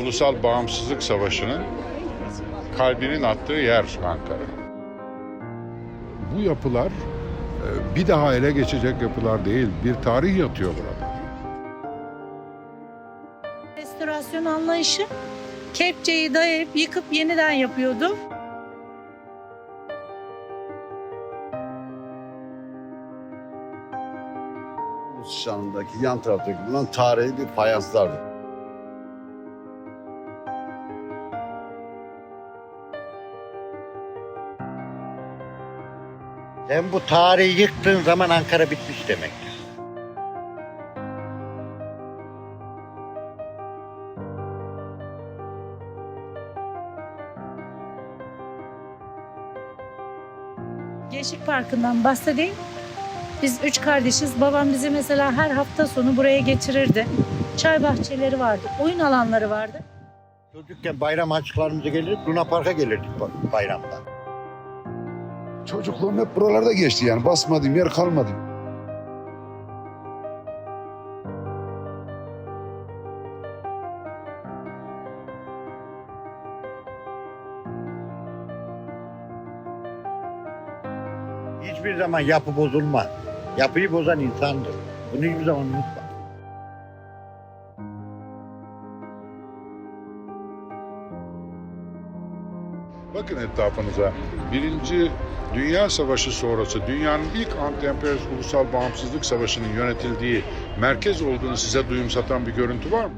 Ulusal Bağımsızlık Savaşı'nın kalbinin attığı yer Ankara. Bu yapılar e, bir daha ele geçecek yapılar değil, bir tarih yatıyor burada. Restorasyon anlayışı kepçeyi dayayıp yıkıp yeniden yapıyordu. Şanındaki yan taraftaki bulunan tarihi bir fayanslardı. Sen bu tarihi yıktığın zaman Ankara bitmiş demektir. Gençlik Parkı'ndan bahsedeyim. Biz üç kardeşiz. Babam bizi mesela her hafta sonu buraya getirirdi. Çay bahçeleri vardı, oyun alanları vardı. Çocukken bayram açıklarımıza gelirdik, Luna Park'a gelirdik ba- bayramda. Çocukluğum hep buralarda geçti yani basmadığım yer kalmadı. Hiçbir zaman yapı bozulmaz. Yapıyı bozan insandır. Bunu hiçbir zaman unutma. Bakın etrafınıza. Birinci Dünya Savaşı sonrası dünyanın ilk anti-emperyalist ulusal bağımsızlık savaşının yönetildiği merkez olduğunu size duyumsatan bir görüntü var mı?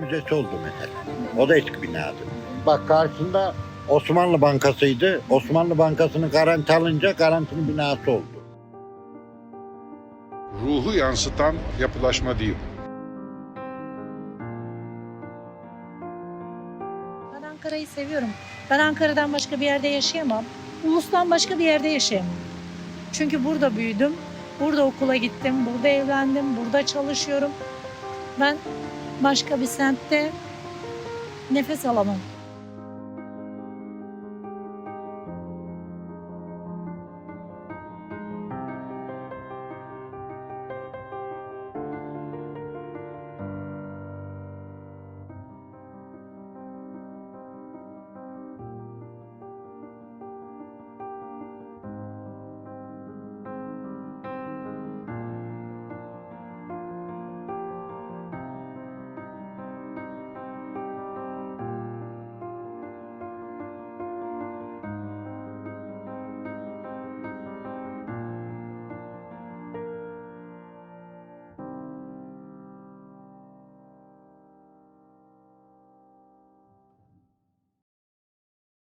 Müzesi oldu mesela. O da eski binadı. Bak karşısında Osmanlı Bankası'ydı. Osmanlı Bankası'nı garanti alınca garantinin binası oldu. Ruhu yansıtan yapılaşma değil. Ankara'yı seviyorum. Ben Ankara'dan başka bir yerde yaşayamam. Ulus'tan başka bir yerde yaşayamam. Çünkü burada büyüdüm. Burada okula gittim, burada evlendim, burada çalışıyorum. Ben başka bir semtte nefes alamam.